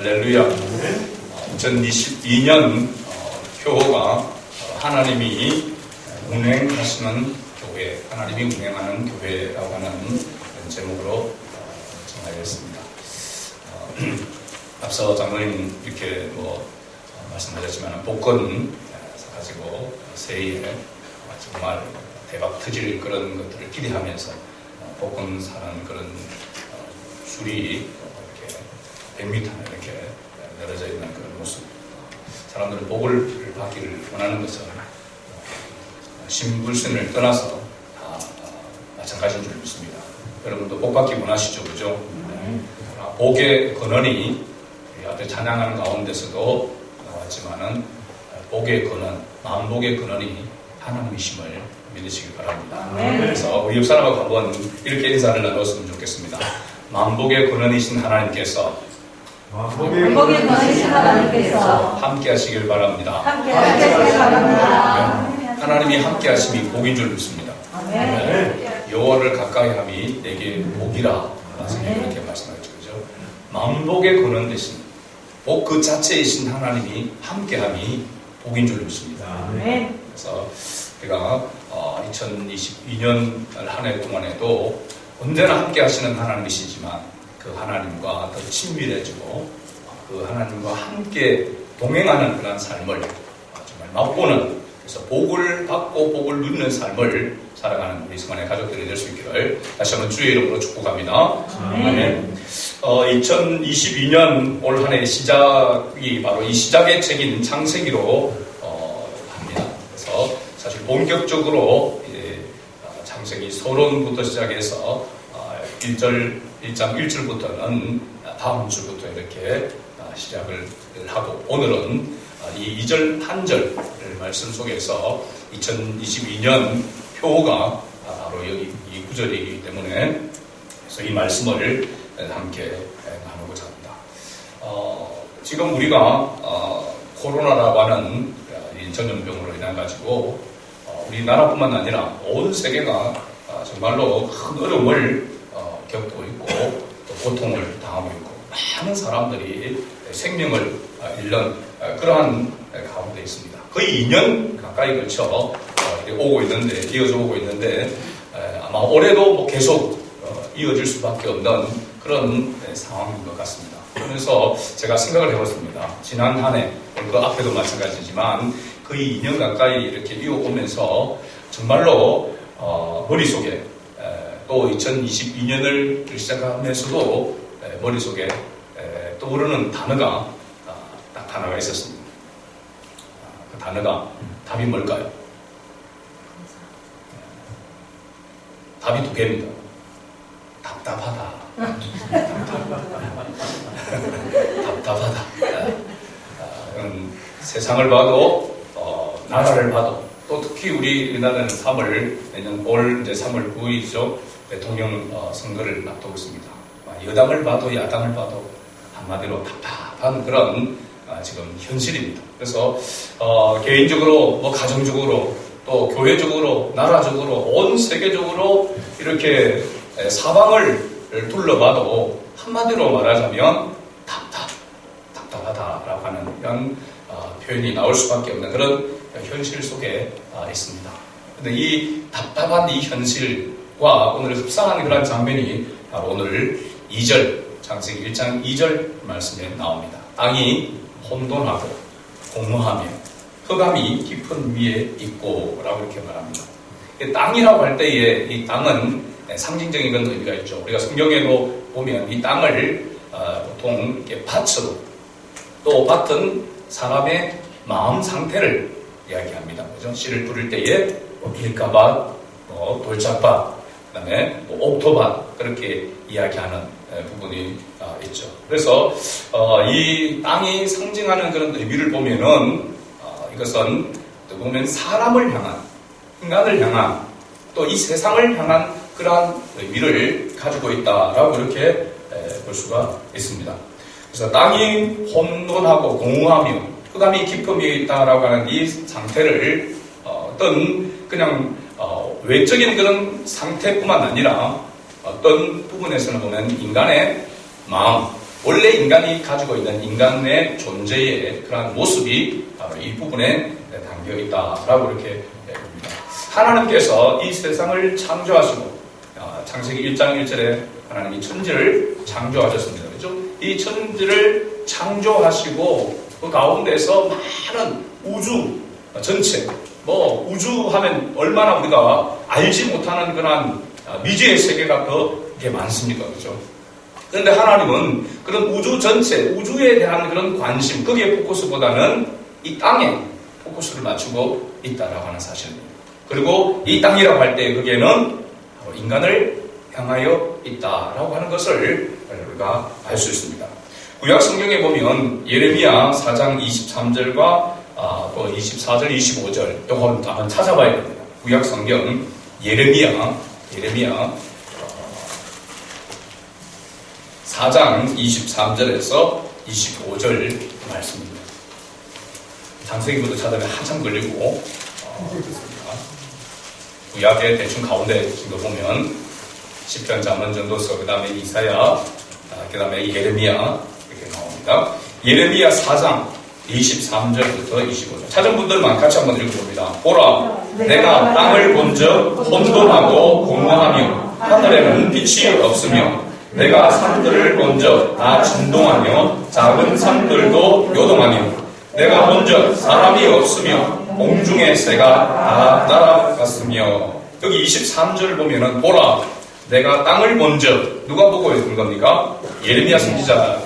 할렐루야. 2022년 표어가 하나님이 운행하시는 교회, 하나님이 운행하는 교회라고 하는 제목으로 어, 정하였습니다. 어, 앞서 장로님 이렇게 뭐 말씀하셨지만 복권 가지고 새해에 정말 대박 터질 그런 것들을 기대하면서 복권 사는 그런 이렇게 100m나 이렇게 늘어져 있는 그런 모습. 사람들은 복을 받기를 원하는 것은 신불신을 떠나서 다 마찬가지인 줄 믿습니다. 여러분도 복 받기 원하시죠, 그죠? 네. 복의 근원이 앞에 찬양하는 가운데서도 나왔지만은 복의 근원, 마음복의 근원이 하나님이심을 믿으시기 바랍니다. 네. 그래서 우리 옆 사람하고 한번 이렇게 인사를 나눴으면 좋겠습니다. 만복의 근원이신 하나님께서 만복의 근원이신 하나님께서 함께 하시길 바랍니다. 함께 하시길 바랍니다. 하나님이 함께 하심이 복인 줄 믿습니다. 네. 여호와를 가까이 함이 내게 복이라 말씀이 그렇게 말씀하셨죠. 그죠? 만복의 근원 대신 복 그 자체이신 하나님이 함께 함이 복인 줄 믿습니다. 그래서 제가 2022년 한 해 동안에도 언제나 함께 하시는 하나님이시지만 그 하나님과 더 친밀해지고 그 하나님과 함께 동행하는 그런 삶을 정말 맛보는 그래서 복을 받고 복을 누리는 삶을 살아가는 우리 성안의 가족들이 될 수 있기를 다시 한번 주의 이름으로 축복합니다. 네. 어, 2022년 올 한 해 시작이 바로 이 시작의 책인 창세기로 어, 합니다. 그래서 사실 본격적으로 창세기 서론부터 시작해서 1절, 1장 1절부터는 다음 주부터 이렇게 시작을 하고 오늘은 이 2절 한절 말씀 속에서 2022년 표가 바로 여기 이 구절이기 때문에 그래서 이 말씀을 함께 나누고자 합니다. 어, 지금 우리가 어, 코로나라고 하는 전염병으로 인해 가지고 우리나라뿐만 아니라 온 세계가 아, 정말로 큰 어려움을 어, 겪고 있고 또 고통을 당하고 있고 많은 사람들이 생명을 아, 잃는 아, 그러한 가운데 있습니다. 거의 2년 가까이 걸쳐 어, 오고 있는데 이어져 오고 있는데 아마 올해도 뭐 계속 어, 이어질 수밖에 없는 그런 상황인 것 같습니다. 그래서 제가 생각을 해봤습니다. 지난 한 해, 그 앞에도 마찬가지지만 거의 2년 가까이 이렇게 이어오면서 정말로 어, 머릿속에 에, 또 2022년을 시작하면서도 에, 머릿속에 에, 떠오르는 단어가 아, 딱 하나가 있었습니다. 아, 그 단어가 답이 뭘까요? 답이 두 개입니다. 답답하다. 답답하다. 아, 세상을 봐도 나라를 봐도 또 특히 우리나라는 3월 내년 올 이제 3월 9일이죠 대통령 어, 선거를 앞두고 있습니다. 아, 여당을 봐도 야당을 봐도 한마디로 답답한 그런 아, 지금 현실입니다. 그래서 어, 개인적으로 뭐 가정적으로 또 교회적으로 나라적으로 온 세계적으로 이렇게 사방을 둘러봐도 한마디로 말하자면 답답 답답하다라고 하는 이런 어, 표현이 나올 수밖에 없는 그런 현실 속에 아, 있습니다. 근데 이 답답한 이 현실 과 오늘 흡사한 그런 장면이 바로 오늘 2절, 장세기 1장 2절 말씀에 나옵니다. 땅이 혼돈하고 공허하며 흑암이 깊은 위에 있고 라고 이렇게 말합니다. 땅이라고 할 때에 이 땅은 상징적인 그런 의미가 있죠. 우리가 성경에도 보면 이 땅을 어, 보통 밭으로 또 밭은 사람의 마음 상태를 이야기합니다. 그죠? 씨를 뿌릴 때에 뭐 밀가밭, 뭐 돌짝밭, 그 다음에 뭐 옥토밭 그렇게 이야기하는 부분이 아, 있죠. 그래서 어, 이 땅이 상징하는 그런 의미를 보면은 어, 이것은 보면 사람을 향한 인간을 향한 또 이 세상을 향한 그러한 의미를 가지고 있다라고 이렇게 볼 수가 있습니다. 그래서 땅이 혼돈하고 공허하며 흑암이 깊음이 있다라고 하는 이 상태를 어, 어떤 그냥 어, 외적인 그런 상태뿐만 아니라 어떤 부분에서는 보면 인간의 마음, 원래 인간이 가지고 있는 인간의 존재의 그러한 모습이 바로 이 부분에 담겨 있다라고 이렇게 봅니다. 하나님께서 이 세상을 창조하시고 아, 창세기 1장 1절에 하나님이 천지를 창조하셨습니다. 그렇죠? 이 천지를 창조하시고 그 가운데서 많은 우주 전체 뭐 우주 하면 얼마나 우리가 알지 못하는 그런 아, 미지의 세계가 더 이게 많습니까? 그렇죠? 그런데 하나님은 그런 우주 전체, 우주에 대한 그런 관심, 거기에 포커스보다는 이 땅에 포커스를 맞추고 있다라고 하는 사실입니다. 그리고 이 땅이라고 할때 바로 인간을 향하여 있다라고 하는 것을 우리가 알 수 있습니다. 구약 성경에 보면 예레미야 4장 23절과 아, 또 24절, 25절 이거 한번 찾아봐야 됩니다. 구약 성경 예레미야 예레미야 4장 23절에서 25절 말씀입니다. 장세기부터 찾아보면 한참 걸리고 어. 구약의 대충 가운데 지금 보면 시편, 잠언, 전도서, 그 다음에 이사야, 아, 그 다음에 예레미야 이렇게 나옵니다. 예레미야 4장 23절부터 25절. 찾은 분들만 같이 한번 읽어봅니다. 보라, 내가 땅을 본적 혼돈하고 공허하며 하늘에는 빛이 없으며 내가 산들을 본적 다 진동하며 작은 산들도 요동하며 내가 본적 사람이 없으며 공중의 새가 다 날아갔으며 여기 23절 보면은 보라 내가 땅을 본적 누가 보고 있는 겁니까? 예레미야 선지자로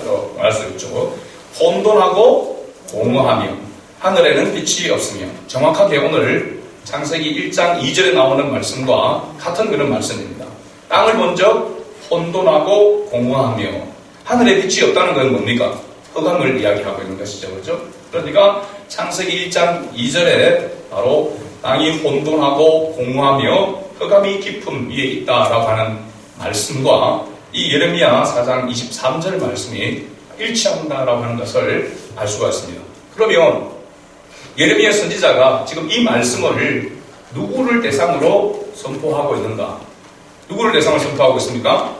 있죠. 혼돈하고 공허하며 하늘에는 빛이 없으며 정확하게 오늘 창세기 1장 2절에 나오는 말씀과 같은 그런 말씀입니다. 땅을 본적 혼돈하고 공허하며 하늘에 빛이 없다는 건 뭡니까? 흑암을 이야기하고 있는 것이죠. 그렇죠? 그러니까 창세기 1장 2절에 바로 땅이 혼돈하고 공허하며 흑암이 깊음 위에 있다라고 하는 말씀과 이 예레미야 4장 23절 말씀이 일치한다라고 하는 것을 알 수가 있습니다. 그러면 예레미야 선지자가 지금 이 말씀을 누구를 대상으로 선포하고 있는가? 누구를 대상으로 선포하고 있습니까?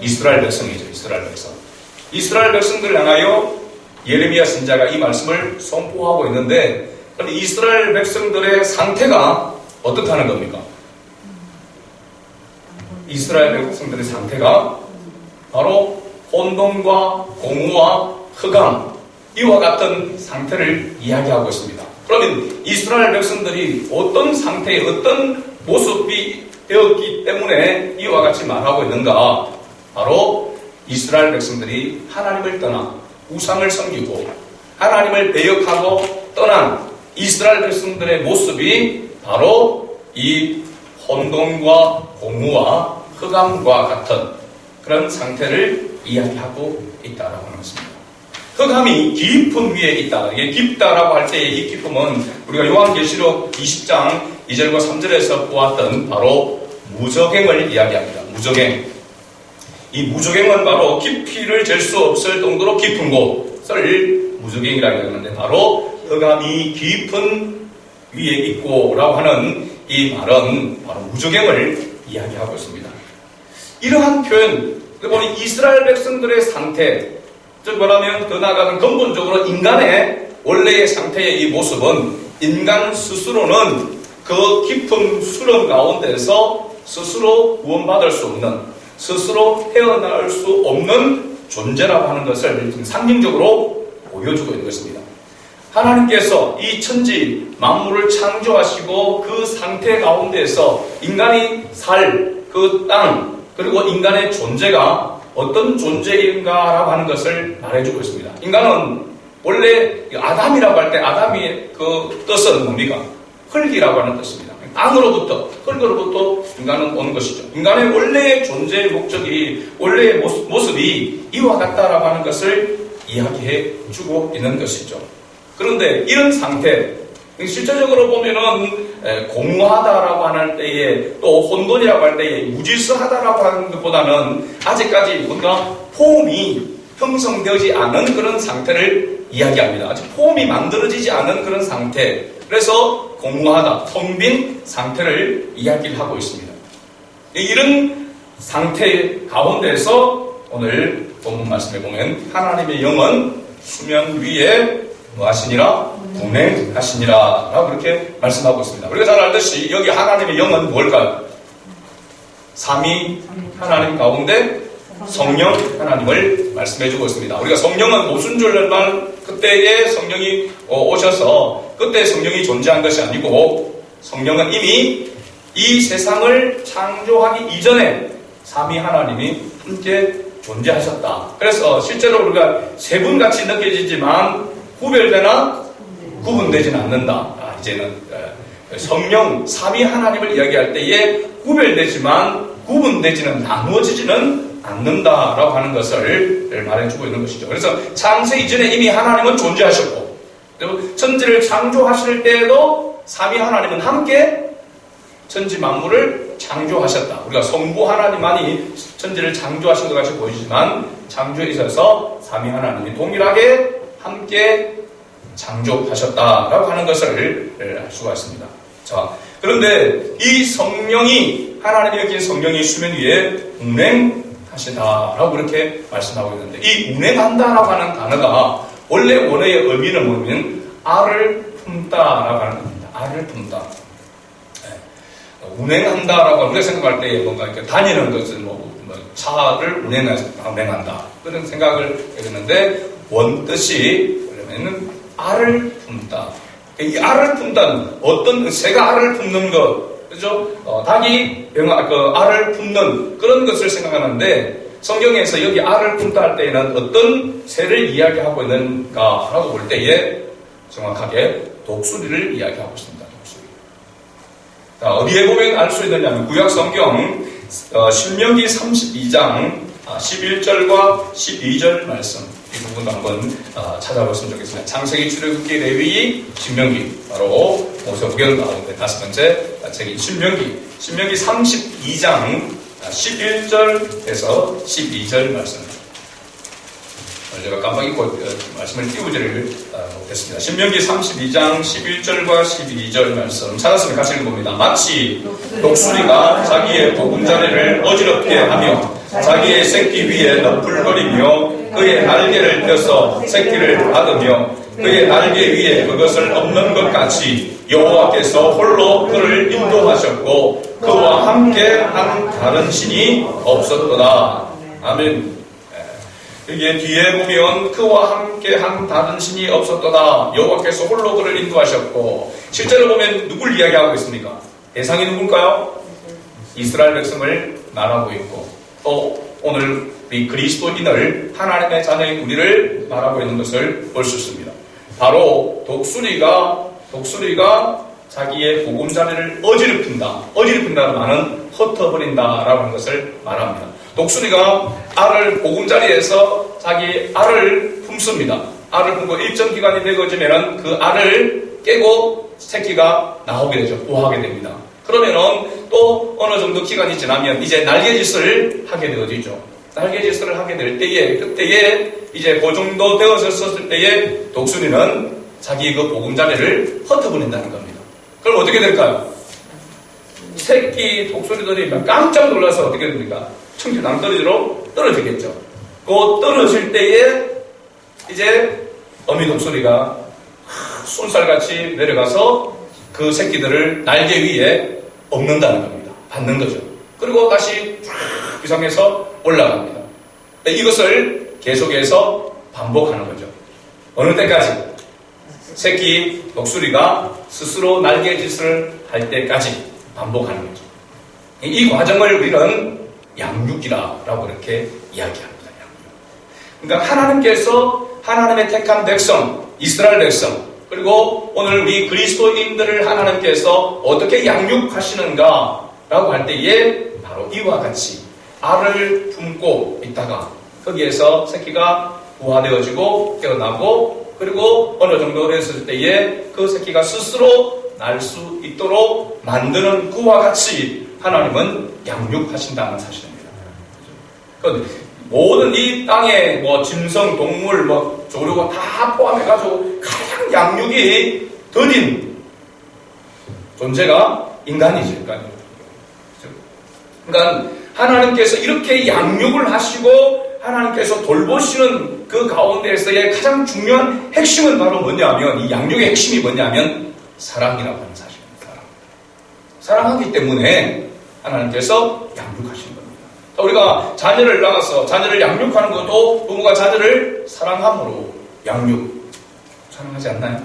이스라엘 백성이죠. 이스라엘 백성. 이스라엘 백성들을 향하여 예레미야 선자가 이 말씀을 선포하고 있는데 그럼 이스라엘 백성들의 상태가 어떻다는 겁니까? 이스라엘 백성들의 상태가 바로 혼돈과 공허와 흑암 이와 같은 상태를 이야기하고 있습니다. 그러면 이스라엘 백성들이 어떤 상태에 어떤 모습이 되었기 때문에 이와 같이 말하고 있는가? 바로 이스라엘 백성들이 하나님을 떠나 우상을 섬기고 하나님을 배역하고 떠난 이스라엘 백성들의 모습이 바로 이 혼돈과 공무와 흑암과 같은 그런 상태를 이야기하고 있다라고 하는 것입니다. 흑암이 깊음 위에 있다. 이게 깊다라고 할 때의 이 깊음은 우리가 요한계시록 20장 2절과 3절에서 보았던 바로 무적행을 이야기합니다. 무적행. 이 무적행은 바로 깊이를 잴 수 없을 정도로 깊은 곳을 무적행이라고 하는데 바로 흑암이 깊은 위에 있고라고 하는 이 말은 바로 무적행을 이야기하고 있습니다. 이러한 표현, 보니 이스라엘 백성들의 상태, 즉 뭐라면 더 나아가는 근본적으로 인간의 원래의 상태의 이 모습은 인간 스스로는 그 깊은 수렁 가운데서 스스로 구원받을 수 없는 스스로 헤어나올 수 없는 존재라고 하는 것을 상징적으로 보여주고 있는 것입니다. 하나님께서 이 천지 만물을 창조하시고 그 상태 가운데서 인간이 살 그 땅 그리고 인간의 존재가 어떤 존재인가라고 하는 것을 말해주고 있습니다. 인간은 원래 아담이라고 할 때 아담의 그 뜻은 뭡니까? 흙이라고 하는 뜻입니다. 땅으로부터 흙으로부터 인간은 온 것이죠. 인간의 원래의 존재의 목적이 원래의 모습, 모습이 이와 같다라고 하는 것을 이야기해 주고 있는 것이죠. 그런데 이런 상태 실제적으로 보면은 공허하다라고 하는 때에 또 혼돈이라고 할 때에 무질서하다라고 하는 것보다는 아직까지 뭔가 폼이 형성되지 않은 그런 상태를 이야기합니다. 아직 폼이 만들어지지 않은 그런 상태. 그래서 공허하다, 텅빈 상태를 이야기를 하고 있습니다. 이런 상태 가운데서 오늘 본문 말씀에 보면 하나님의 영은 수면 위에 뭐 하시니라? 운행하시니라 라고 그렇게 말씀하고 있습니다. 우리가 잘 알듯이 여기 하나님의 영은 뭘까요? 삼위 하나님 가운데 성령 하나님을 말씀해 주고 있습니다. 우리가 성령은 오순절날 그때에 성령이 어, 오셔서 그때 성령이 존재한 것이 아니고 성령은 이미 이 세상을 창조하기 이전에 삼위 하나님이 함께 존재하셨다. 그래서 실제로 우리가 세 분 같이 느껴지지만 구별되나 구분되지는 않는다. 아, 이제는 에, 성령 삼위 하나님을 이야기할 때에 구별되지만 구분되지는 나누어지지는 않는다라고 하는 것을 말해주고 있는 것이죠. 그래서 창세 이전에 이미 하나님은 존재하셨고 천지를 창조하실 때에도 삼위 하나님은 함께 천지 만물을 창조하셨다. 우리가 성부 하나님만이 천지를 창조하신 것 같이 보이지만 창조에 있어서 삼위 하나님이 동일하게 함께 창조하셨다라고 하는 것을 알 수가 있습니다. 자, 그런데 이 성령이 하나님이 여긴 성령이 수면 위에 운행하시다라고 그렇게 말씀하고 있는데 이 운행한다라고 하는 단어가 원래 원어의 의미는 뭐냐면 알을 품다라고 하는 겁니다. 알을 품다. 네. 운행한다라고 우리가 생각할 때 뭔가 이렇게 다니는 것을 뭐, 뭐 차를 운행한다 그런 생각을 했는데 원뜻이 그러면은 알을 품다. 이 알을 품다는 어떤 새가 알을 품는 것, 그죠? 어, 닭이 병아, 그 알을 품는 그런 것을 생각하는데 성경에서 여기 알을 품다 할 때에는 어떤 새를 이야기하고 있는가라고 볼 때에 정확하게 독수리를 이야기하고 있습니다. 독수리. 자, 어디에 보면 알 수 있느냐면 구약 성경 어, 신명기 32장 11절과 12절 말씀 이 부분도 한번 어, 찾아봤으면 좋겠습니다. 창세기 출애굽기 레위기 신명기 바로 모세오경 가운데 다섯 번째 책이 신명기 신명기 32장 11절에서 12절 말씀 제가 깜빡 잊고 어, 말씀을 띄우지를 어, 못했습니다. 신명기 32장 11절과 12절 말씀 찾았으면 같이 읽어봅니다. 마치 독수리가 자기의 보금자리를 어지럽게 하며 자기의 새끼 위에 너풀거리며 그의 날개를 펴서 새끼를 받으며 그의 날개 위에 그것을 없는 것 같이 여호와께서 홀로 그를 인도하셨고 그와 함께 한 다른 신이 없었도다. 아멘. 이게 뒤에 보면 그와 함께 한 다른 신이 없었도다. 여호와께서 홀로 그를 인도하셨고 실제로 보면 누굴 이야기하고 있습니까? 대상이 누굴까요? 이스라엘 백성을 말하고 있고 또 오늘 이 그리스도인을 하나님의 자녀인 우리를 말하고 있는 것을 볼 수 있습니다. 바로 독수리가 독수리가 자기의 보금자리를 어지럽힌다. 어지럽힌다는 말은 흩어버린다라고 하는 것을 말합니다. 독수리가 알을 보금자리에서 자기 알을 품습니다. 알을 품고 일정 기간이 되어지면은 그 알을 깨고 새끼가 나오게 되죠. 부화하게 됩니다. 그러면은 또 어느 정도 기간이 지나면 이제 날개짓을 하게 되어지죠. 날개짓을 하게 될 때에 그때에 이제 그 정도 되어졌을 때에 독수리는 자기 그 보금자리를 흩어버린다는 겁니다. 그럼 어떻게 될까요? 새끼 독수리들이 막 깜짝 놀라서 어떻게 됩니까? 청주 낭떠러지로 떨어지겠죠. 그 떨어질 때에 이제 어미 독수리가 쏜살같이 내려가서 그 새끼들을 날개 위에 엎는다는 겁니다. 받는 거죠. 그리고 다시 쫙 비상해서 올라갑니다. 이것을 계속해서 반복하는 거죠. 어느 때까지? 새끼 독수리가 스스로 날개짓을 할 때까지 반복하는 거죠. 이 과정을 우리는 양육이라고 이렇게 이야기합니다. 양육. 그러니까 하나님께서 하나님의 택한 백성, 이스라엘 백성, 그리고 오늘 우리 그리스도인들을 하나님께서 어떻게 양육하시는가 라고 할 때에 바로 이와 같이 알을 품고 있다가 거기에서 새끼가 부화되어지고 깨어나고 그리고 어느 정도 됐을 때에 그 새끼가 스스로 날 수 있도록 만드는 그와 같이 하나님은 양육하신다는 사실입니다. 그 모든 이 땅에 뭐 짐승, 동물, 뭐 조류가 다 포함해가지고 가장 양육이 더딘 존재가 인간이죠, 인간이. 그러니까 하나님께서 이렇게 양육을 하시고 하나님께서 돌보시는 그 가운데에서의 가장 중요한 핵심은 바로 뭐냐면 이 양육의 핵심이 뭐냐면 사랑이라고 하는 사실입니다. 사랑. 사랑하기 때문에 하나님께서 양육하신 겁니다. 자, 우리가 자녀를 낳아서 자녀를 양육하는 것도 부모가 자녀를 사랑함으로 양육 사랑하지 않나요?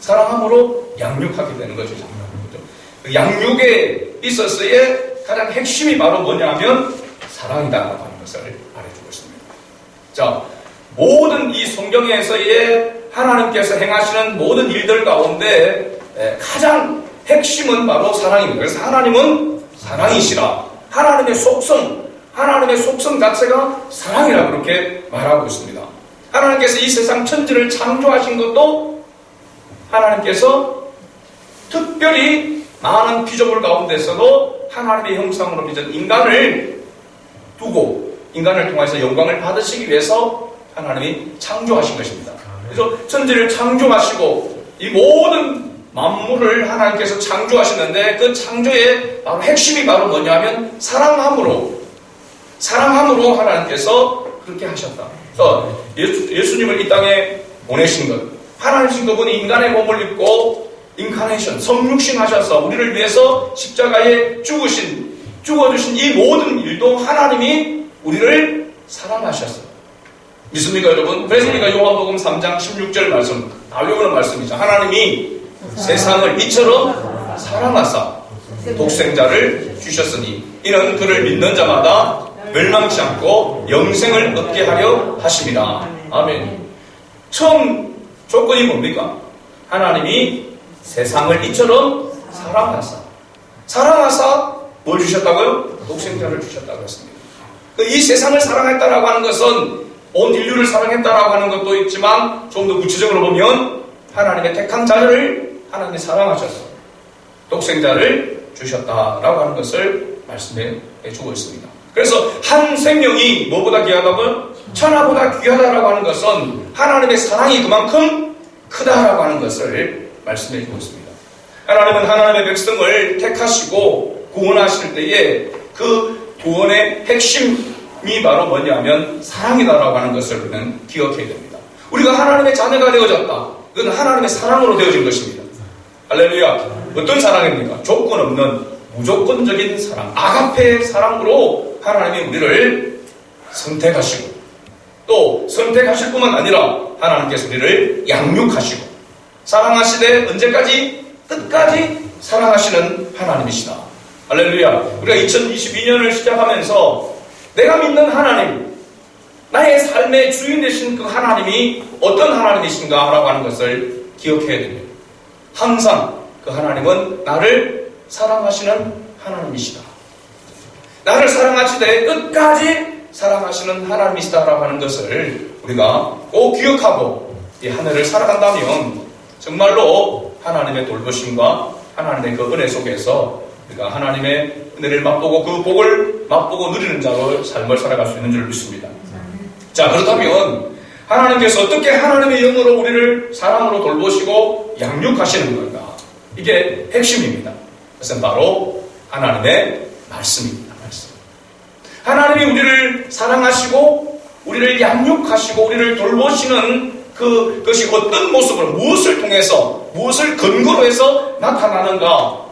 사랑함으로 양육하게 되는 장난이죠. 그 양육에 있어서의 가장 핵심이 바로 뭐냐면 사랑이다라고 하는 것을 말해주고 있습니다. 자, 모든 이 성경에서의 하나님께서 행하시는 모든 일들 가운데 에, 가장 핵심은 바로 사랑입니다. 그래서 하나님은 사랑이시라. 하나님의 속성, 하나님의 속성 자체가 사랑이라고 그렇게 말하고 있습니다. 하나님께서 이 세상 천지를 창조하신 것도 하나님께서 특별히 많은 피조물 가운데서도 하나님의 형상으로 빚은 인간을 두고 인간을 통해서 영광을 받으시기 위해서 하나님이 창조하신 것입니다. 그래서 천지를 창조하시고 이 모든 만물을 하나님께서 창조하시는데 그 창조의 바로 핵심이 바로 뭐냐면 사랑함으로 사랑함으로 하나님께서 그렇게 하셨다. 그래서 예수, 예수 님을 이 땅에 보내신 것 하나님신 그분이 인간의 몸을 입고 인카네이션 성육신 하셔서 우리를 위해서 십자가에 죽으신 죽어주신 이 모든 일도 하나님이 우리를 사랑하셨어요. 믿습니까 여러분? 그래서 우리가 요한복음 3장 16절 말씀 다 외우는 말씀이죠. 하나님이 세상을 이처럼 사랑하사 독생자를 주셨으니 이는 그를 믿는 자마다 멸망치 않고 영생을 얻게 하려 하심이라. 아멘. 처음 조건이 뭡니까? 하나님이 세상을 이처럼 사랑하사. 사랑하사 뭘 주셨다고요? 독생자를 주셨다고 했습니다. 그이 세상을 사랑했다라고 하는 것은 온 인류를 사랑했다라고 하는 것도 있지만 좀 더 구체적으로 보면 하나님의 택한 자를 하나님이 사랑하셔서 독생자를 주셨다라고 하는 것을 말씀해 주고 있습니다. 그래서 한 생명이 뭐보다 귀하다고? 천하보다 귀하다라고 하는 것은 하나님의 사랑이 그만큼 크다라고 하는 것을 말씀해 주고 있습니다. 하나님은 하나님의 백성을 택하시고 구원하실 때에 그 구원의 핵심이 바로 뭐냐면 사랑이다라고 하는 것을 우리는 기억해야 됩니다. 우리가 하나님의 자녀가 되어졌다. 그건 하나님의 사랑으로 되어진 것입니다. 할렐루야. 어떤 사랑입니까? 조건 없는 무조건적인 사랑, 아가페의 사랑으로 하나님이 우리를 선택하시고 또 선택하실 뿐만 아니라 하나님께서 우리를 양육하시고 사랑하시되 언제까지 끝까지 사랑하시는 하나님이시다. 할렐루야. 우리가 2022년을 시작하면서 내가 믿는 하나님, 나의 삶의 주인 되신 그 하나님이 어떤 하나님이신가 라고 하는 것을 기억해야 됩니다. 항상 그 하나님은 나를 사랑하시는 하나님이시다. 나를 사랑하시되 끝까지 사랑하시는 하나님이시다라고 하는 것을 우리가 꼭 기억하고 이한 해를 살아간다면 정말로 하나님의 돌보심과 하나님의 그 은혜 속에서 우리가 하나님의 은혜를 맛보고 그 복을 맛보고 누리는 자로 삶을 살아갈 수 있는 줄 믿습니다. 자, 그렇다면 하나님께서 어떻게 하나님의 영으로 우리를 사랑으로 돌보시고 양육하시는 건가? 이게 핵심입니다. 그것은 바로 하나님의 말씀입니다. 하나님이 우리를 사랑하시고 우리를 양육하시고 우리를 돌보시는 그, 것이 어떤 모습으로 무엇을 통해서 무엇을 근거로 해서 나타나는가?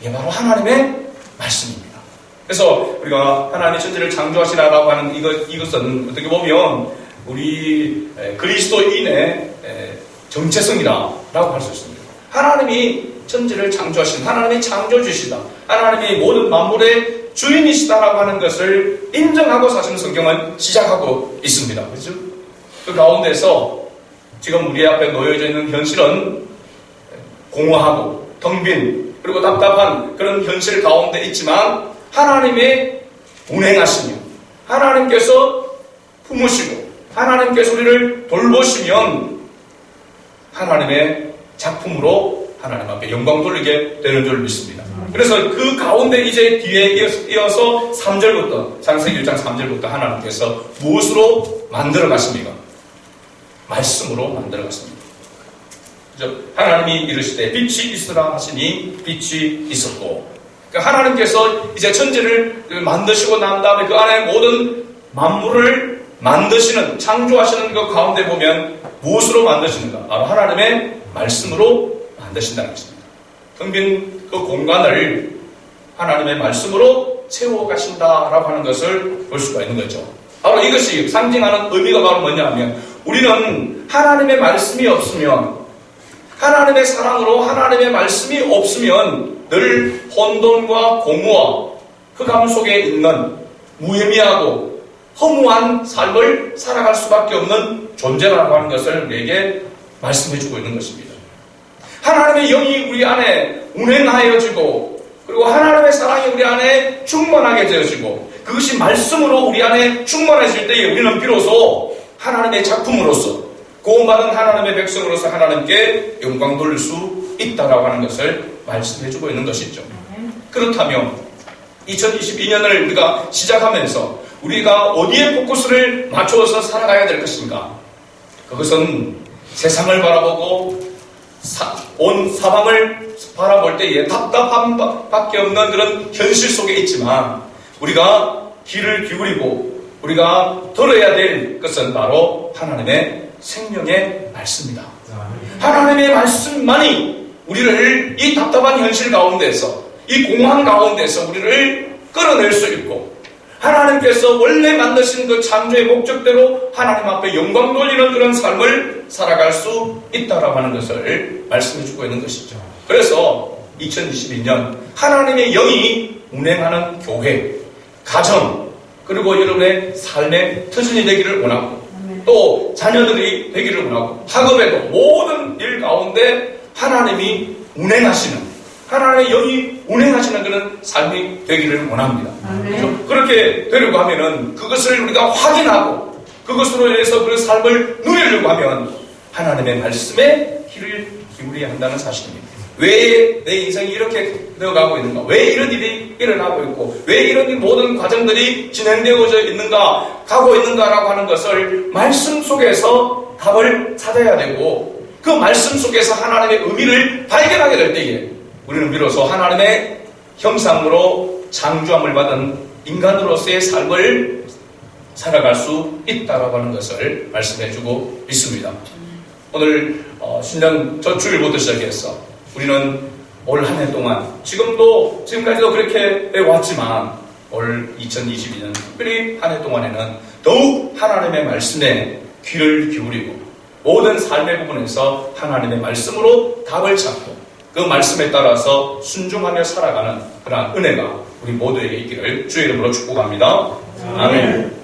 이게 바로 하나님의 말씀입니다. 그래서 우리가 하나님 천지를 창조하시라라고 하는 이것, 이것은 어떻게 보면 우리 그리스도인의 정체성이라고 할 수 있습니다. 하나님이 천지를 창조하신 하나님이 창조주시다. 하나님이 모든 만물의 주인이시다라고 하는 것을 인정하고 사실 성경은 시작하고 있습니다. 그렇죠? 그 가운데서 지금 우리 앞에 놓여져 있는 현실은 공허하고 텅빈 그리고 답답한 그런 현실 가운데 있지만 하나님의 운행하시며 하나님께서 품으시고 하나님께서 우리를 돌보시면 하나님의 작품으로 하나님 앞에 영광 돌리게 되는 줄 믿습니다. 그래서 그 가운데 이제 뒤에 이어서 3절부터 창세기 1장 3절부터 하나님께서 무엇으로 만들어 가십니까? 말씀으로 만들어 갔습니다. 하나님이 이르시되 빛이 있으라 하시니 빛이 있었고 그러니까 하나님께서 이제 천지를 만드시고 난 다음에 그 안에 모든 만물을 만드시는 창조하시는 그 가운데 보면 무엇으로 만드시는가? 바로 하나님의 말씀으로 만드신다는 것입니다. 텅 빈 그 공간을 하나님의 말씀으로 채워 가신다라고 하는 것을 볼 수가 있는 거죠. 바로 이것이 상징하는 의미가 바로 뭐냐 하면 우리는 하나님의 말씀이 없으면 하나님의 사랑으로 하나님의 말씀이 없으면 늘 혼돈과 공허와 흑암 속에 있는 무의미하고 허무한 삶을 살아갈 수밖에 없는 존재라고 하는 것을 우리에게 말씀해 주고 있는 것입니다. 하나님의 영이 우리 안에 운행하여 지고 그리고 하나님의 사랑이 우리 안에 충만하게 되어지고 그것이 말씀으로 우리 안에 충만해질 때에 우리는 비로소 하나님의 작품으로서 구원받은 하나님의 백성으로서 하나님께 영광 돌릴 수 있다라고 하는 것을 말씀해 주고 있는 것이죠. 그렇다면 2022년을 우리가 시작하면서 우리가 어디에 포커스를 맞추어서 살아가야 될 것인가? 그것은 세상을 바라보고 사- 온 사방을 바라볼 때에 답답함 밖에 없는 그런 현실 속에 있지만 우리가 귀를 기울이고 우리가 들어야 될 것은 바로 하나님의 생명의 말씀이다. 하나님의 말씀만이 우리를 이 답답한 현실 가운데서 이 공허한 가운데서 우리를 끌어낼 수 있고 하나님께서 원래 만드신 그 창조의 목적대로 하나님 앞에 영광 돌리는 그런 삶을 살아갈 수 있다라고 하는 것을 말씀해 주고 있는 것이죠. 그래서 2022년 하나님의 영이 운행하는 교회, 가정, 그리고 여러분의 삶의 터전이 되기를 원하고 또 자녀들이 되기를 원하고 학업에도 모든 일 가운데 하나님이 운행하시는 하나님의 영이 운행하시는 그런 삶이 되기를 원합니다. 그렇죠? 그렇게 되려고 하면은 그것을 우리가 확인하고 그것으로 인해서 그 삶을 누리려고 하면 하나님의 말씀에 귀를 기울여야 한다는 사실입니다. 왜 내 인생이 이렇게 되어가고 있는가? 왜 이런 일이 일어나고 있고, 왜 이런 이 모든 과정들이 진행되어져 있는가, 가고 있는가라고 하는 것을 말씀 속에서 답을 찾아야 되고, 그 말씀 속에서 하나님의 의미를 발견하게 될 때에 우리는 비로소 하나님의 형상으로 창조함을 받은 인간으로서의 삶을 살아갈 수 있다라고 하는 것을 말씀해주고 있습니다. 오늘 어, 신년 첫 주일부터 시작해서 우리는 올 한 해 동안 지금도 지금까지도 그렇게 해왔지만 올 2022년 특별히 한 해 동안에는 더욱 하나님의 말씀에 귀를 기울이고 모든 삶의 부분에서 하나님의 말씀으로 답을 찾고 그 말씀에 따라서 순종하며 살아가는 그러한 은혜가 우리 모두에게 있기를 주의 이름으로 축복합니다. 아멘.